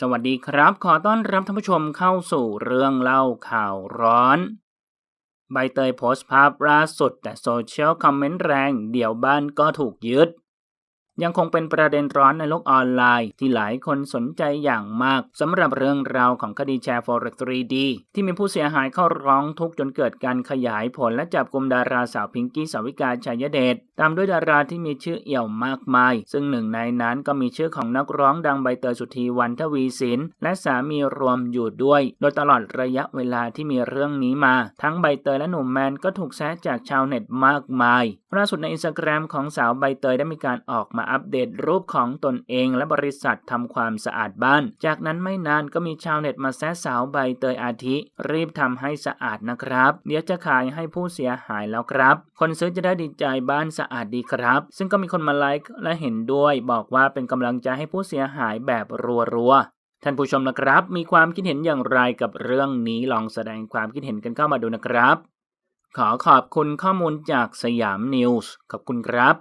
สวัสดีครับ ขอต้อนรับท่านผู้ชมเข้าสู่เรื่องเล่าข่าวร้อน ใบเตยโพสต์ภาพล่าสุด แต่โซเชียลคอมเมนต์แรง เดี๋ยวบ้านก็ถูกยึด ยังคงเป็นประเด็นร้อนในโลกออนไลน์ ที่หลายคนสนใจอย่างมากสำหรับเรื่องราวของคดีแชร์ Forex 3D ที่มีผู้เสียหายเข้าร้องทุกข์จนเกิดการขยายผลและจับกลุ่มดาราสาวพิงกี้สาวิกาชัยเดชตามด้วยดาราที่มีชื่อเอี่ยวมากมาย ซึ่งหนึ่งในนั้นก็มีชื่อของนักร้องดังใบเตยสุธีวันทวีสินและสามีรวมอยู่ด้วย โดยตลอดระยะเวลาที่มีเรื่องนี้มา ทั้งใบเตยและหนุ่มแมนก็ถูกแซะจากชาวเน็ตมากมายล่าสุดในอินสตาแกรมของสาวใบเตยได้มีการออกมาอัปเดตรูปของตนเองและบริษัททำความสะอาดบ้าน จากนั้นไม่นานก็มีชาวเน็ตมาแซะสาวใบเตยอาทิ รีบทำให้สะอาดนะครับ เดี๋ยวจะขายให้ผู้เสียหายแล้วครับ คนซื้อจะได้ดีใจบ้านสะอาดดีครับ ซึ่งก็มีคนมาไลค์และเห็นด้วย บอกว่าเป็นกำลังใจให้ผู้เสียหายแบบรัวๆท่านผู้ชมนะครับ มีความคิดเห็นอย่างไรกับเรื่องนี้ลองแสดงความคิดเห็นกันเข้ามาดูนะครับ ขอขอบคุณข้อมูลจากสยามนิวส์ขอบคุณครับ